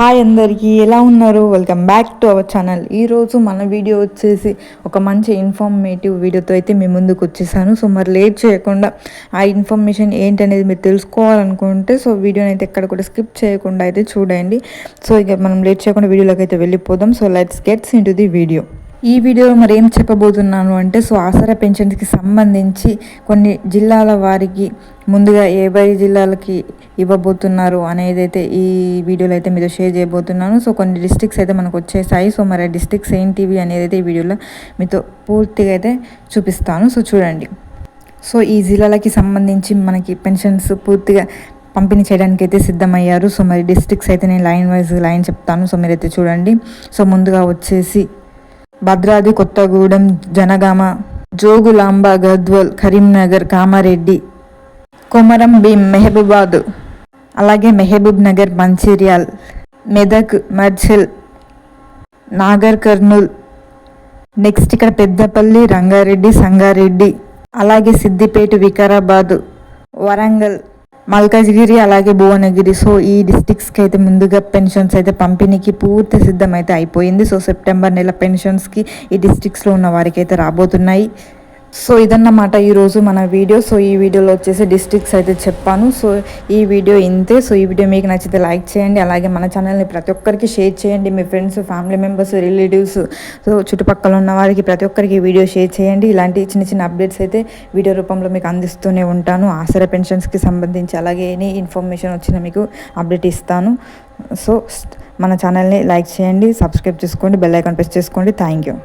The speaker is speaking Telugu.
హాయ్ అందరికీ ఎలా ఉన్నారు? Welcome back to our channel ఈరోజు మన వీడియో వచ్చేసి ఒక మంచి ఇన్ఫర్మేటివ్ వీడియోతో అయితే మీ ముందుకు వచ్చేసాను. సో మరి లేట్ చేయకుండా ఆ ఇన్ఫర్మేషన్ ఏంటనేది మీరు తెలుసుకోవాలనుకుంటే సో వీడియోని అయితే ఎక్కడ కూడా స్కిప్ చేయకుండా అయితే చూడండి. సో ఇక మనం లేట్ చేయకుండా వీడియోలోకి అయితే వెళ్ళిపోదాం. So let's gets in the video ఈ వీడియోలో మరి ఏం చెప్పబోతున్నాను అంటే సో ఆసరా పెన్షన్స్కి సంబంధించి కొన్ని జిల్లాల వారికి ముందుగా ఏవై జిల్లాలకి ఇవ్వబోతున్నారు అనేది అయితే ఈ వీడియోలో అయితే మీతో షేర్ చేయబోతున్నాను. సో కొన్ని డిస్ట్రిక్ట్స్ అయితే మనకు వచ్చేసాయి. సో మరి ఆ డిస్ట్రిక్ట్స్ ఏంటివి అనేది అయితే ఈ వీడియోలో మీతో పూర్తిగా అయితే చూపిస్తాను. సో చూడండి. సో ఈ జిల్లాలకి సంబంధించి మనకి పెన్షన్స్ పూర్తిగా పంపిణీ చేయడానికి అయితే సిద్ధమయ్యారు. సో మరి డిస్ట్రిక్ట్స్ అయితే నేను లైన్ వైజ్ లైన్ చెప్తాను. సో మీరైతే చూడండి. సో ముందుగా వచ్చేసి భద్రాద్రి కొత్తగూడెం జనగామ జోగులాంబ గద్వల్ కరీంనగర్ కామారెడ్డి కొమరం భీం మెహబూబాద్ అలాగే మెహబూబ్ నగర్ మంచిర్యాల్ మెదక్ మర్చిల్ నాగర్ కర్నూల్ నెక్స్ట్ ఇక్కడ పెద్దపల్లి రంగారెడ్డి సంగారెడ్డి అలాగే సిద్దిపేట వికారాబాద్ వరంగల్ మల్కాజ్గిరి అలాగే భువనగిరి. సో ఈ డిస్టిక్స్కి అయితే ముందుగా పెన్షన్స్ అయితే పంపిణీకి పూర్తి సిద్ధం అయితే అయిపోయింది. సో సెప్టెంబర్ నెల పెన్షన్స్కి ఈ డిస్టిక్స్లో ఉన్న వారికి అయితే రాబోతున్నాయి. సో ఇదన్నమాట ఈరోజు మన వీడియో. సో ఈ వీడియోలో వచ్చేసి డిస్ట్రిక్ట్స్ అయితే చెప్పాను. సో ఈ వీడియో ఇంతే. సో ఈ వీడియో మీకు నచ్చితే లైక్ చేయండి. అలాగే మన ఛానల్ని ప్రతి ఒక్కరికి షేర్ చేయండి. మీ friends family members relatives so చుట్టుపక్కల ఉన్న వారికి ప్రతి ఒక్కరికి వీడియో షేర్ చేయండి. ఇలాంటి చిన్న చిన్న అప్డేట్స్ అయితే వీడియో రూపంలో మీకు అందిస్తూనే ఉంటాను. ఆసరా పెన్షన్స్కి సంబంధించి అలాగే ఎనీ ఇన్ఫర్మేషన్ వచ్చిన మీకు అప్డేట్ ఇస్తాను. సో మన ఛానల్ని లైక్ చేయండి. సబ్స్క్రైబ్ చేసుకోండి. బెల్ ఐకాన్ ప్రెస్ చేసుకోండి. Thank you.